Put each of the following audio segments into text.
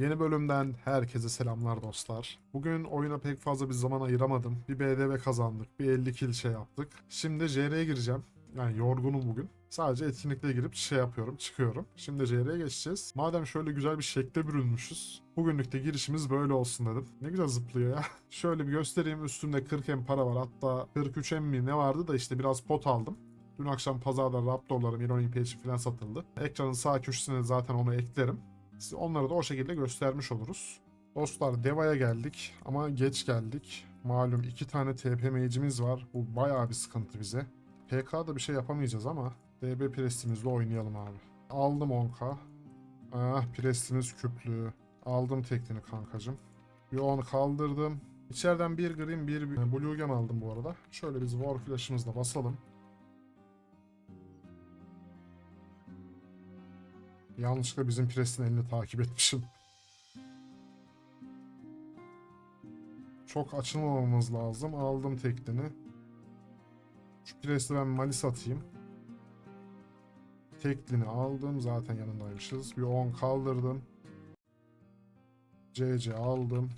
Yeni bölümden herkese selamlar dostlar. Bugün oyuna pek fazla bir zaman ayıramadım. Bir BDV kazandık, bir 50 kill şey yaptık. Şimdi JR'ye gireceğim. Yani yorgunum bugün. Sadece etkinlikle girip şey yapıyorum, çıkıyorum. Şimdi JR'ye geçeceğiz. Madem şöyle güzel bir şekle bürünmüşüz. Bugünlük de girişimiz böyle olsun dedim. Ne güzel zıplıyor ya. şöyle bir göstereyim. Üstümde 40 M para var. Hatta 43 M mi ne vardı da işte biraz pot aldım. Dün akşam pazarda Raptor'larım, Ironic Page falan satıldı. Ekranın sağ köşesine zaten onu eklerim. Size onları da o şekilde göstermiş oluruz. Dostlar Deva'ya geldik ama geç geldik. Malum iki tane TP mage'imiz var. Bu bayağı bir sıkıntı bize. PK'da bir şey yapamayacağız ama DB prestimizle oynayalım abi. Aldım 10k. Ah prestimiz küplü. Aldım tekniğini kankacım. Bir 10 kaldırdım. İçeriden bir green bir blue gem aldım bu arada. Şöyle biz war flash'ımızla basalım. Yanlışlıkla bizim presin elini takip etmişim. Çok açılmamamız lazım. Aldım teklini. Şu presi ben malis atayım. Teklini aldım. Zaten yanındaymışız. Bir 10 kaldırdım. CC aldım.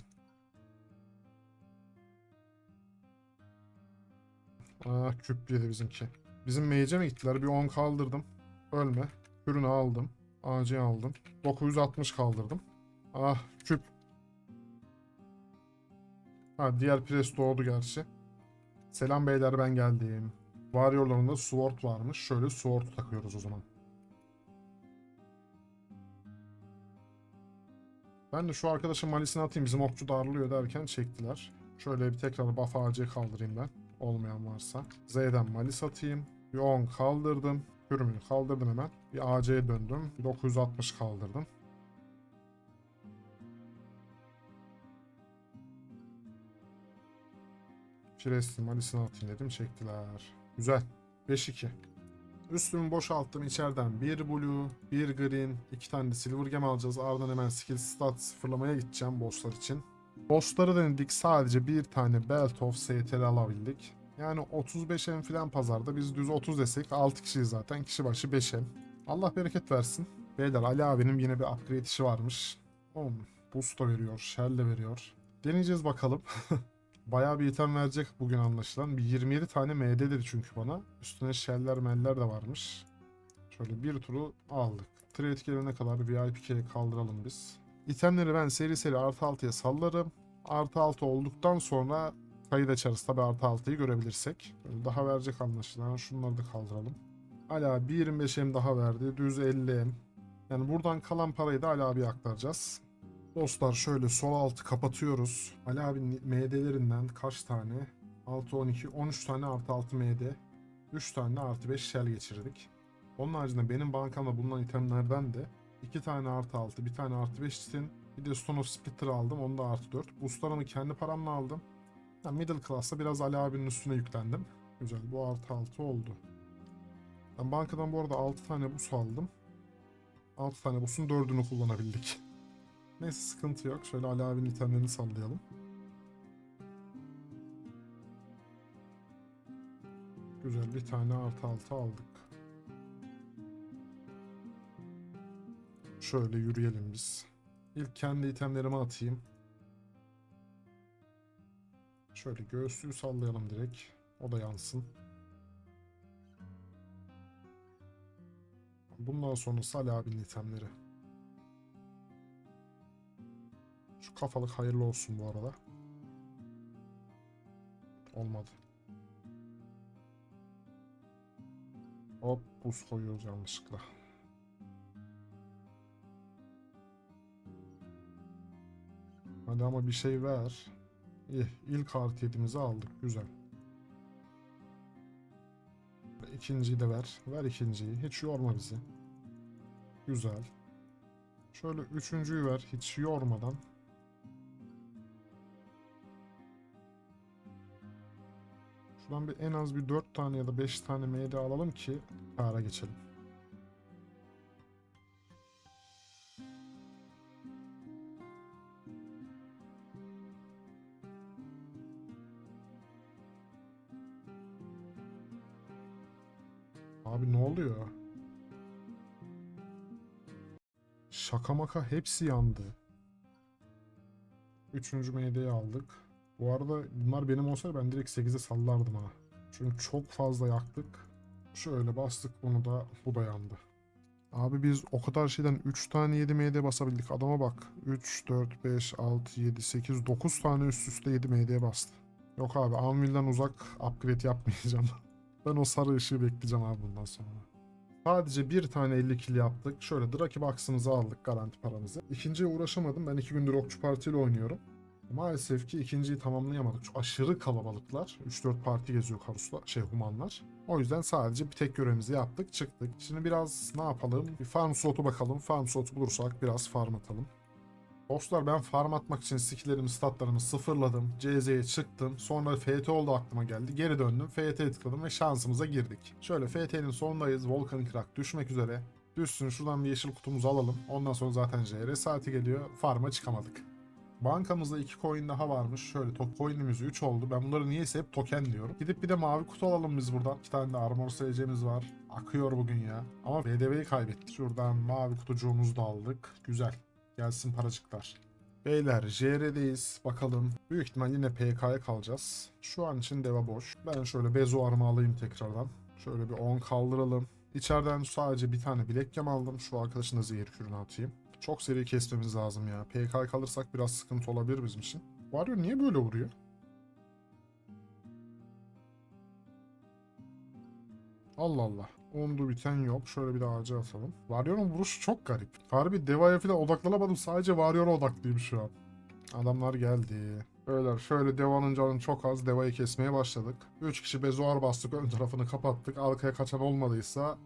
Ah küp yedi bizimki. Bizim mage'e mi gittiler? Bir 10 kaldırdım. Ölme. Ürünü aldım. AC aldım. 960 kaldırdım. Ah küp. Ha diğer pres doğdu gerçi. Selam beyler ben geldim. Warrior'larında sword varmış. Şöyle sword takıyoruz o zaman. Ben de şu arkadaşın malisini atayım. Bizim okçu darlıyor derken çektiler. Şöyle bir tekrar buff AC kaldırayım ben. Olmayan varsa. Z'den malis atayım. 10 kaldırdım. Hürümünü kaldırdım hemen. Bir AC'ye döndüm. Bir 960 kaldırdım. Firestin malisini atayım dedim. Çektiler. Güzel. 5-2. Üstümü boşalttım. içeriden bir blue, bir green, iki tane de silver gem alacağız. Ardından hemen skill stat sıfırlamaya gideceğim bosslar için. Bossları denedik. Sadece bir tane belt of STR alabildik. Yani 35 M falan pazarda. Biz düz 30 desek 6 kişiyiz zaten. Kişi başı 5 M. Allah bereket versin. Beyler Ali abinin yine bir upgrade işi varmış. Oğlum boost da veriyor. Shell de veriyor. Deneyeceğiz bakalım. Bayağı bir item verecek bugün anlaşılan. Bir 27 tane MD dedi çünkü bana. Üstüne shell'ler meller de varmış. Şöyle bir turu aldık. Trade gelene kadar VIP'ye kaldıralım biz. İtemleri ben seri seri artı 6'ya sallarım. Artı 6 olduktan sonra kayıt açarız tabi artı 6'yı görebilirsek. Daha verecek anlaşılan. Şunları da kaldıralım. Hala bir 25 M daha verdi. Düz 50 M. Yani buradan kalan parayı da Ali abiye aktaracağız. Dostlar şöyle sol altı kapatıyoruz. Ali abinin MD'lerinden kaç tane? 6, 12, 13 tane artı 6 MD. 3 tane artı 5 shell geçirdik. Onun haricinde benim bankamda bulunan itemlerden de 2 tane artı 6, bir tane artı 5 için bir de Stone of Splitter aldım. Onu da artı 4. Boostlarımı kendi paramla aldım. Yani middle class'ta biraz Ali abinin üstüne yüklendim. Güzel bu artı 6 oldu. Ben bankadan bu arada 6 tane bus aldım. 6 tane busun 4'ünü kullanabildik. Neyse sıkıntı yok. Şöyle Ali abinin itemlerini sallayalım. Güzel bir tane artı altı aldık. Şöyle yürüyelim biz. İlk kendi itemlerimi atayım. Şöyle göğüslüğü sallayalım direkt. O da yansın. Bundan sonrası Ali abinin itemleri. Şu kafalık hayırlı olsun bu arada. Olmadı. Hop buz koyuyoruz yanlışlıkla. Hadi ama bir şey ver. İyi, ilk artı yedimizi aldık. Güzel. İkinciyi de ver. Ver ikinciyi. Hiç yorma bizi. Güzel. Şöyle üçüncüyü ver. Hiç yormadan. Şuradan bir en az bir 4 tane ya da 5 tane MD alalım ki kâra geçelim. Abi ne oluyor? Şaka maka hepsi yandı. Üçüncü MD'yi aldık. Bu arada bunlar benim olsaydı ben direkt 8'e sallardım ha. Çünkü çok fazla yaktık. Şöyle bastık bunu da bu da yandı. Abi biz o kadar şeyden 3 tane 7 MD basabildik. Adama bak. 3, 4, 5, 6, 7, 8, 9 tane üst üste 7 MD bastı. Yok abi Anvil'den uzak upgrade yapmayacağım. ben o sarı ışığı bekleyeceğim abi bundan sonra. Sadece bir tane 50 kill yaptık. Şöyle Draki Box'ımızı aldık garanti paramızı. İkinciye uğraşamadım. Ben iki gündür Okçu Parti ile oynuyorum. Maalesef ki ikinciyi tamamlayamadık. Çok aşırı kalabalıklar. 3-4 parti geziyor Karuslar, şey Humanlar. O yüzden sadece bir tek görevimizi yaptık, çıktık. Şimdi biraz ne yapalım? Bir farm slotu bakalım. Farm slotu bulursak biraz farm atalım. Dostlar ben farm atmak için skilllerimi, statlarımı sıfırladım. CZ'ye çıktım. Sonra FT oldu aklıma geldi. Geri döndüm. FT'ye tıkladım ve şansımıza girdik. Şöyle FT'nin sonundayız. Volkan Krak düşmek üzere. Düşsün şuradan bir yeşil kutumuzu alalım. Ondan sonra zaten JR saati geliyor. Farm'a çıkamadık. Bankamızda iki coin daha varmış. Şöyle to coin'imiz 3 oldu. Ben bunları niyeyse hep token diyorum. Gidip bir de mavi kutu alalım biz buradan. İki tane de armor SC'miz var. Akıyor bugün ya. Ama BDV'yi kaybettik. Şuradan mavi kutucuğumuzu da aldık. Güzel. Gelsin paracıklar. Beyler JR'deyiz. Bakalım. Büyük ihtimal yine PK'ya kalacağız. Şu an için deva boş. Ben şöyle bezo arma alayım tekrardan. Şöyle bir 10 kaldıralım. İçeriden sadece bir tane bilek yem aldım. Şu arkadaşın da zehir kürünü atayım. Çok seri kesmemiz lazım ya. PK kalırsak biraz sıkıntı olabilir bizim için. Warrior niye böyle vuruyor? Allah Allah. Ondu biten yok. Şöyle bir de ağaca atalım. Warrior'un vuruşu çok garip. Harbi Deva'ya falan odaklanamadım. Sadece Warrior'a odaklıyım şu an. Adamlar geldi. Beyler şöyle Deva'nın canı çok az. Deva'yı kesmeye başladık. 3 kişi bezoar bastık. Ön tarafını kapattık. Arkaya kaçan olmadıysa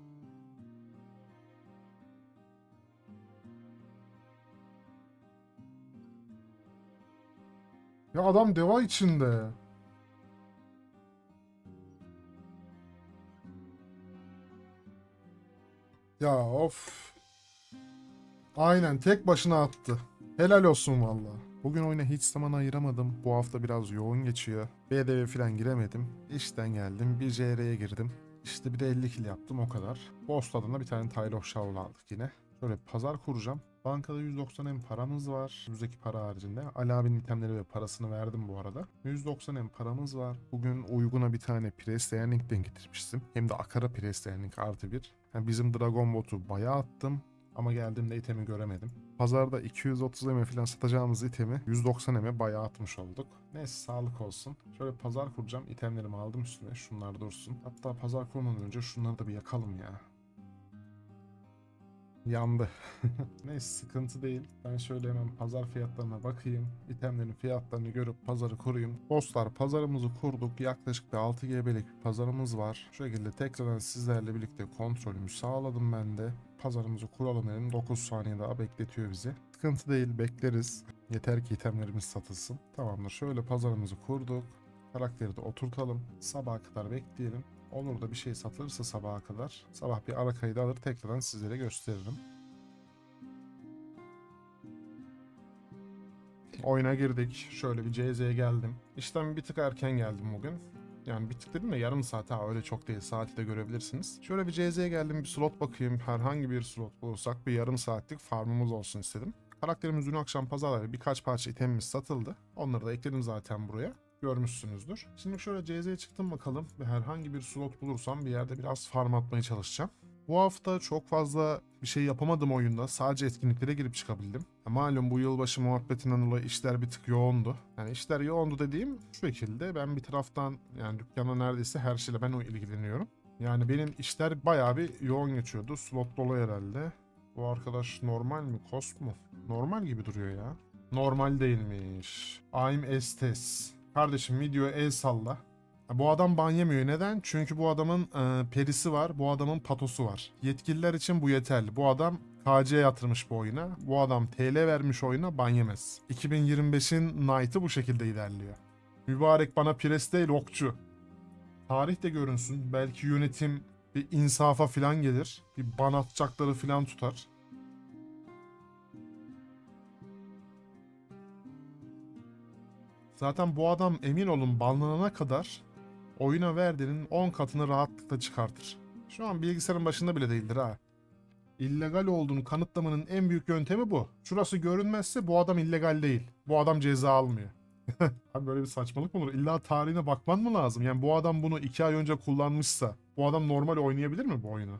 Ya adam deva içinde. Ya of. Aynen tek başına attı. Helal olsun valla. Bugün oyuna hiç zaman ayıramadım. Bu hafta biraz yoğun geçiyor. BDV falan giremedim. İşten geldim. Bir JR'ye girdim. İşte bir de 50 kill yaptım o kadar. Boss adına bir tane Tile of Shovel aldık yine. Şöyle pazar kuracağım. Bankada 190 M paramız var. Önümüzdeki para haricinde. Ali abinin itemleri ve parasını verdim bu arada. 190 M paramız var. Bugün uyguna bir tane Press Dayaning'den getirmiştim. Hem de Akara Press Dayaning artı bir. Yani bizim Dragon Bot'u bayağı attım. Ama geldiğimde itemi göremedim. Pazarda 230 M falan satacağımız itemi 190 M'e bayağı atmış olduk. Neyse sağlık olsun. Şöyle pazar kuracağım. İtemlerimi aldım üstüne. Şunlar dursun. Hatta pazar kurmadan önce şunları da bir yakalım ya. Yandı. Neyse sıkıntı değil. Ben şöyle hemen pazar fiyatlarına bakayım. İtemlerin fiyatlarını görüp pazarı kurayım. Dostlar pazarımızı kurduk. Yaklaşık bir 6 GB'lik bir pazarımız var. Şu şekilde tekrardan sizlerle birlikte kontrolümü sağladım ben de. Pazarımızı kuralım dedim. 9 saniye daha bekletiyor bizi. Sıkıntı değil bekleriz. Yeter ki itemlerimiz satılsın. Tamamdır şöyle pazarımızı kurduk. Karakteri de oturtalım. Sabaha kadar bekleyelim. Olur da bir şey satılırsa sabaha kadar sabah bir ara kaydı alır tekrardan sizlere gösteririm. Oyuna girdik. Şöyle bir CZ'ye geldim. İşten bir tık erken geldim bugün. Yani bir tık dedim de yarım saat ha öyle çok değil saati de görebilirsiniz. Şöyle bir CZ'ye geldim bir slot bakayım. Herhangi bir slot bulursak bir yarım saatlik farmımız olsun istedim. Karakterimiz dün akşam pazarları birkaç parça itemimiz satıldı. Onları da ekledim zaten buraya görmüşsünüzdür. Şimdi şöyle CZ'ye çıktım bakalım ve herhangi bir slot bulursam bir yerde biraz farm atmaya çalışacağım. Bu hafta çok fazla bir şey yapamadım oyunda. Sadece etkinliklere girip çıkabildim. Ya malum bu yılbaşı muhabbetinden dolayı işler bir tık yoğundu. Yani işler yoğundu dediğim şu şekilde. Ben bir taraftan yani dükkanda neredeyse her şeyle ben o ilgileniyorum. Yani benim işler bayağı bir yoğun geçiyordu. Slot dolu herhalde. Bu arkadaş normal mi? Kost mu? Normal gibi duruyor ya. Normal değilmiş. I'm Estes. Kardeşim videoya el salla. Bu adam ban yemiyor. Neden? Çünkü bu adamın e, perisi var. Bu adamın patosu var. Yetkililer için bu yeterli. Bu adam KC yatırmış bu oyuna. Bu adam TL vermiş oyuna ban yemez. 2025'in Knight'ı bu şekilde ilerliyor. Mübarek bana pres değil okçu. Tarih de görünsün. Belki yönetim bir insafa filan gelir. Bir ban atacakları filan tutar. Zaten bu adam emin olun banlanana kadar oyuna verdiğinin 10 katını rahatlıkla çıkartır. Şu an bilgisayarın başında bile değildir ha. illegal olduğunu kanıtlamanın en büyük yöntemi bu. Şurası görünmezse bu adam illegal değil. Bu adam ceza almıyor. Abi böyle bir saçmalık mı olur? İlla tarihine bakman mı lazım? Yani bu adam bunu iki ay önce kullanmışsa bu adam normal oynayabilir mi bu oyunu?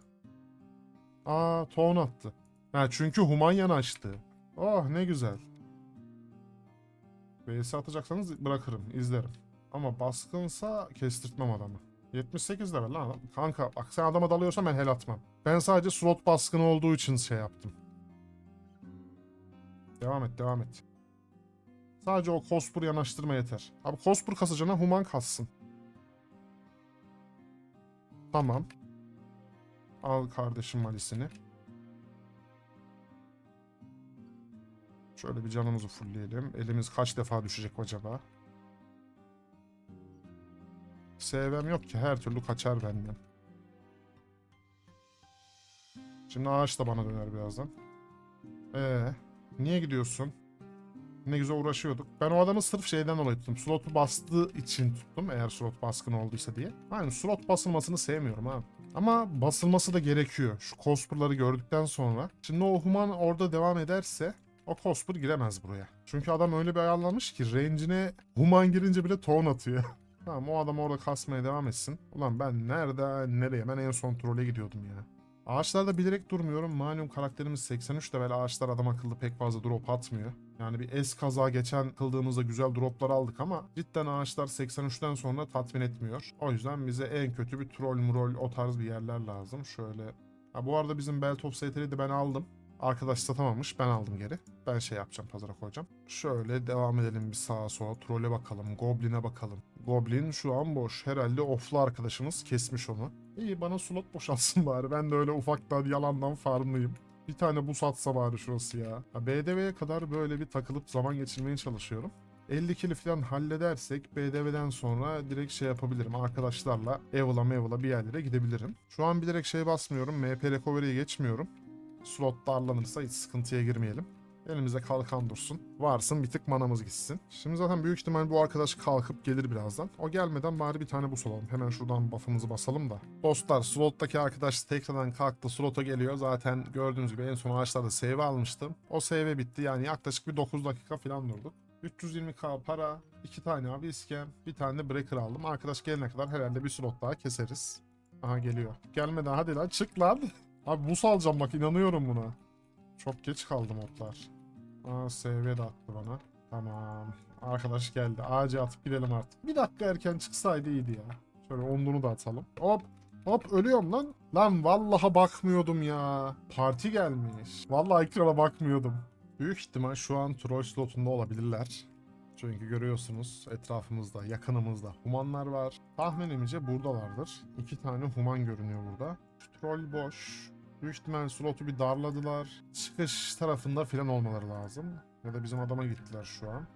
Aa ton attı. Ha, çünkü human yanaştı. Oh ne güzel. VS atacaksanız bırakırım, izlerim. Ama baskınsa kestirtmem adamı. 78 level lan adam. Kanka bak sen adama dalıyorsan ben hel atmam. Ben sadece slot baskını olduğu için şey yaptım. Devam et devam et. Sadece o Kospur yanaştırma yeter. Abi Kospur kasacağına human kassın. Tamam. Al kardeşim malisini. Şöyle bir canımızı fullleyelim. Elimiz kaç defa düşecek acaba? SV'm yok ki her türlü kaçar benden. Şimdi ağaç da bana döner birazdan. Ee, niye gidiyorsun? Ne güzel uğraşıyorduk. Ben o adamı sırf şeyden dolayı tuttum. Slotu bastığı için tuttum. Eğer slot baskın olduysa diye. Aynen slot basılmasını sevmiyorum abi. Ama basılması da gerekiyor. Şu cospurları gördükten sonra. Şimdi o human orada devam ederse o cospur giremez buraya. Çünkü adam öyle bir ayarlamış ki range'ine human girince bile ton atıyor. tamam o adam orada kasmaya devam etsin. Ulan ben nereden nereye? Ben en son trole gidiyordum ya. Ağaçlarda bilerek durmuyorum. Malum karakterimiz 83 level ağaçlar adam akıllı pek fazla drop atmıyor. Yani bir es kaza geçen kıldığımızda güzel droplar aldık ama cidden ağaçlar 83'ten sonra tatmin etmiyor. O yüzden bize en kötü bir troll murol o tarz bir yerler lazım. Şöyle. Ha, bu arada bizim Belt of Satyri de ben aldım. Arkadaş satamamış ben aldım geri. Ben şey yapacağım pazara koyacağım. Şöyle devam edelim bir sağa sola. Troll'e bakalım. Goblin'e bakalım. Goblin şu an boş. Herhalde off'lu arkadaşımız kesmiş onu. İyi bana slot boşalsın bari. Ben de öyle ufaktan yalandan farmlıyım. Bir tane bu satsa bari şurası ya. ya BDV'ye kadar böyle bir takılıp zaman geçirmeye çalışıyorum. 50 kili falan halledersek BDV'den sonra direkt şey yapabilirim. Arkadaşlarla Evil'a Mevil'a bir yerlere gidebilirim. Şu an bilerek şey basmıyorum. MP Recovery'ye geçmiyorum. Slot darlanırsa hiç sıkıntıya girmeyelim. Elimizde kalkan dursun. Varsın bir tık manamız gitsin. Şimdi zaten büyük ihtimal bu arkadaş kalkıp gelir birazdan. O gelmeden bari bir tane bus alalım. Hemen şuradan buff'ımızı basalım da. Dostlar slottaki arkadaş tekrardan kalktı. Slota geliyor. Zaten gördüğünüz gibi en son ağaçlarda save almıştım. O save bitti. Yani yaklaşık bir 9 dakika falan durduk. 320k para, 2 tane abi iskem, bir tane de breaker aldım. Arkadaş gelene kadar herhalde bir slot daha keseriz. Aha geliyor. Gelmeden hadi lan çık lan. Abi bus alacağım bak inanıyorum buna. Çok geç kaldım otlar. Aa SV de attı bana. Tamam. Arkadaş geldi. Ağacı atıp gidelim artık. Bir dakika erken çıksaydı iyiydi ya. Şöyle ondunu da atalım. Hop. Hop ölüyorum lan. Lan vallaha bakmıyordum ya. Parti gelmiş. Vallahi ekrana bakmıyordum. Büyük ihtimal şu an troll slotunda olabilirler. Çünkü görüyorsunuz etrafımızda, yakınımızda humanlar var. Tahminimce buradalardır. İki tane human görünüyor burada. Şu troll boş. Büyük ihtimal slotu bir darladılar. Çıkış tarafında falan olmaları lazım. Ya da bizim adama gittiler şu an.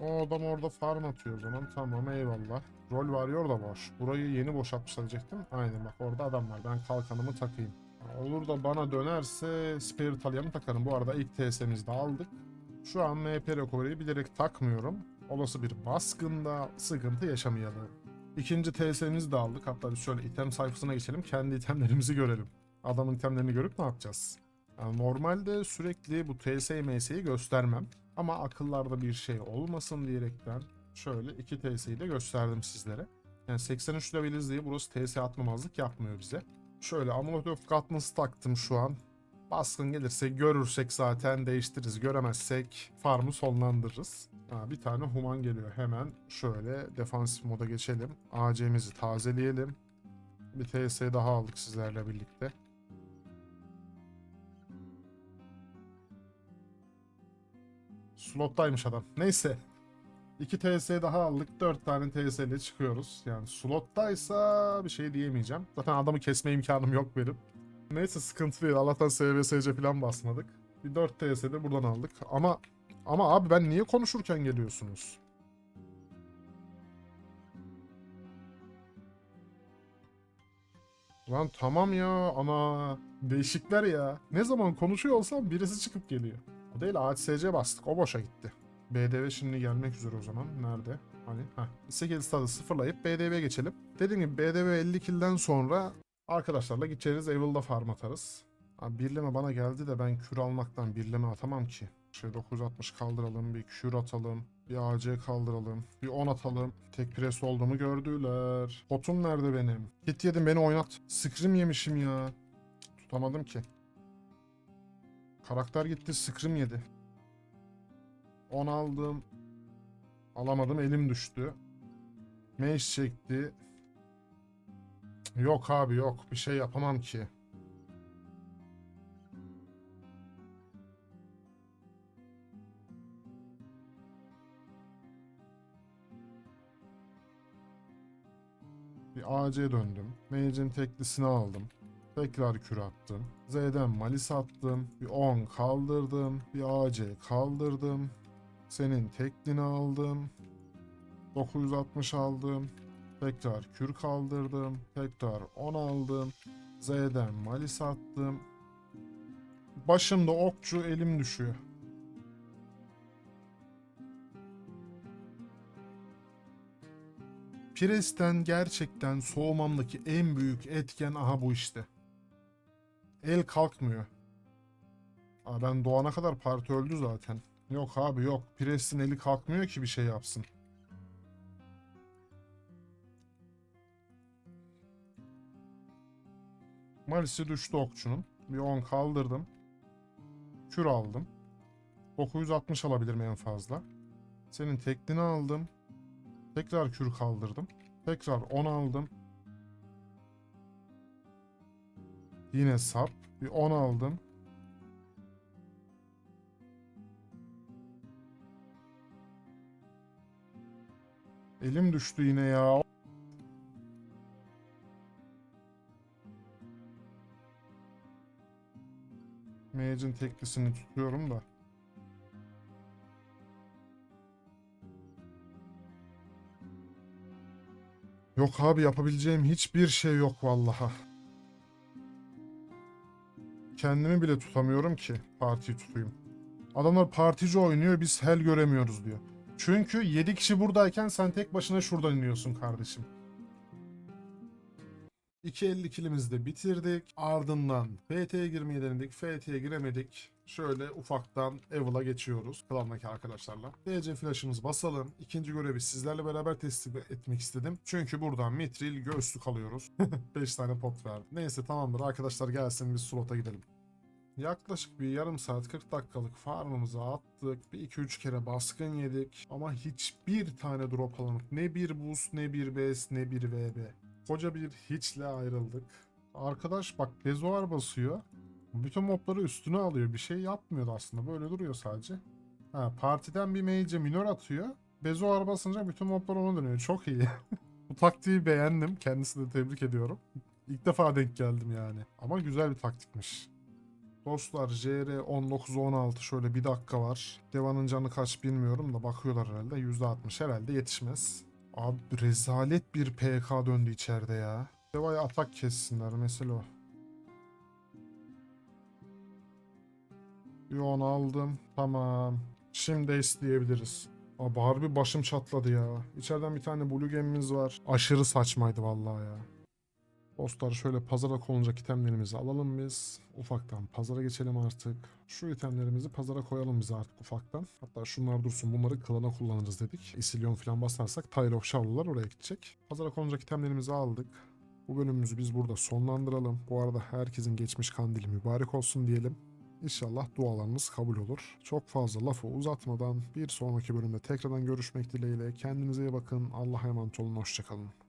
O adam orada farm atıyor o zaman. Tamam eyvallah. Rol varıyor da boş. Burayı yeni boşaltmışlar diyecektim. Aynen bak orada adam var. Ben kalkanımı takayım. Olur da bana dönerse Spirit Alia'mı takarım. Bu arada ilk TS'mizi de aldık. Şu an MP Recovery'yi bilerek takmıyorum. Olası bir baskında sıkıntı yaşamayalım. İkinci TS'mizi de aldık. Hatta şöyle item sayfasına geçelim. Kendi itemlerimizi görelim. Adamın itemlerini görüp ne yapacağız? Yani normalde sürekli bu TS MS'yi göstermem. Ama akıllarda bir şey olmasın diyerekten şöyle iki TS'yi de gösterdim sizlere. Yani 83 leveliz diye burası TS atmamazlık yapmıyor bize. Şöyle Amulet of Katniss'ı taktım şu an. Baskın gelirse görürsek zaten değiştiririz. Göremezsek farmı sonlandırırız. Ha, bir tane human geliyor hemen. Şöyle defansif moda geçelim. AC'mizi tazeleyelim. Bir TS daha aldık sizlerle birlikte. Slottaymış adam. Neyse. 2 TS daha aldık. 4 tane TS ile çıkıyoruz. Yani slottaysa bir şey diyemeyeceğim. Zaten adamı kesme imkanım yok benim. Neyse sıkıntı değil. Allah'tan SVSC falan basmadık. Bir 4 TS de buradan aldık. Ama ama abi ben niye konuşurken geliyorsunuz? Lan tamam ya ana değişikler ya. Ne zaman konuşuyor olsam birisi çıkıp geliyor. O değil ACC bastık o boşa gitti. BDV şimdi gelmek üzere o zaman. Nerede? Hani heh. 8 stadı sıfırlayıp BDV'ye geçelim. Dediğim gibi BDV 50 kill'den sonra arkadaşlarla gideceğiz Evil'da farm atarız. Abi birleme bana geldi de ben kür almaktan birleme atamam ki. Şey 960 kaldıralım, bir kür atalım, bir AC kaldıralım, bir 10 atalım. Tek pres olduğumu gördüler. Potum nerede benim? Git yedim beni oynat. Scream yemişim ya. Tutamadım ki. Karakter gitti, Scream yedi. 10 aldım. Alamadım, elim düştü. Mage çekti. Yok abi yok. Bir şey yapamam ki. Bir AC döndüm. Mage'in teklisini aldım. Tekrar kür attım. Z'den malis attım. Bir 10 kaldırdım. Bir AC kaldırdım. Senin teklini aldım. 960 aldım. Tekrar kür kaldırdım. Tekrar 10 aldım. Z'den malis attım. Başımda okçu elim düşüyor. Pres'ten gerçekten soğumamdaki en büyük etken aha bu işte. El kalkmıyor. Aa, ben doğana kadar parti öldü zaten. Yok abi yok. Pres'in eli kalkmıyor ki bir şey yapsın. Malisi düştü okçunun. Bir 10 kaldırdım. Kür aldım. 960 alabilirim en fazla. Senin teklini aldım. Tekrar kür kaldırdım. Tekrar 10 aldım. Yine sap. Bir 10 aldım. Elim düştü yine ya. Mage'in teklisini tutuyorum da. Yok abi yapabileceğim hiçbir şey yok vallaha. Kendimi bile tutamıyorum ki partiyi tutayım. Adamlar partici oynuyor biz hel göremiyoruz diyor. Çünkü 7 kişi buradayken sen tek başına şuradan iniyorsun kardeşim. 2.50 kilimizi de bitirdik. Ardından FT'ye girmeyi denedik. FT'ye giremedik. Şöyle ufaktan Evil'a geçiyoruz. Klandaki arkadaşlarla. DC flash'ımızı basalım. İkinci görevi sizlerle beraber teslim etmek istedim. Çünkü buradan mitril göğüslük alıyoruz. 5 tane pot verdi. Neyse tamamdır arkadaşlar gelsin biz slota gidelim. Yaklaşık bir yarım saat 40 dakikalık farmımızı attık. Bir 2-3 kere baskın yedik. Ama hiçbir tane drop alamadık. Ne bir boost ne bir base ne bir VB. Koca bir hiçle ayrıldık. Arkadaş bak bezoar basıyor. Bütün mobları üstüne alıyor. Bir şey yapmıyordu aslında. Böyle duruyor sadece. Ha, partiden bir mage minor atıyor. Bezoar basınca bütün moblar ona dönüyor. Çok iyi. Bu taktiği beğendim. Kendisini de tebrik ediyorum. İlk defa denk geldim yani. Ama güzel bir taktikmiş. Dostlar JR 19-16 şöyle bir dakika var. Deva'nın canı kaç bilmiyorum da bakıyorlar herhalde. %60 herhalde yetişmez. Abi rezalet bir PK döndü içeride ya. Deva'ya atak kessinler mesela o. Onu aldım. Tamam. Şimdi isteyebiliriz. Abi harbi başım çatladı ya. İçeriden bir tane blue gemimiz var. Aşırı saçmaydı vallahi ya. Dostlar şöyle pazara konulacak itemlerimizi alalım biz. Ufaktan pazara geçelim artık. Şu itemlerimizi pazara koyalım biz artık ufaktan. Hatta şunlar dursun bunları klana kullanırız dedik. Isilyon falan basarsak Tyre of Shadow'lar oraya gidecek. Pazara konulacak itemlerimizi aldık. Bu bölümümüzü biz burada sonlandıralım. Bu arada herkesin geçmiş kandili mübarek olsun diyelim. İnşallah dualarınız kabul olur. Çok fazla lafı uzatmadan bir sonraki bölümde tekrardan görüşmek dileğiyle. Kendinize iyi bakın. Allah'a emanet olun. Hoşçakalın.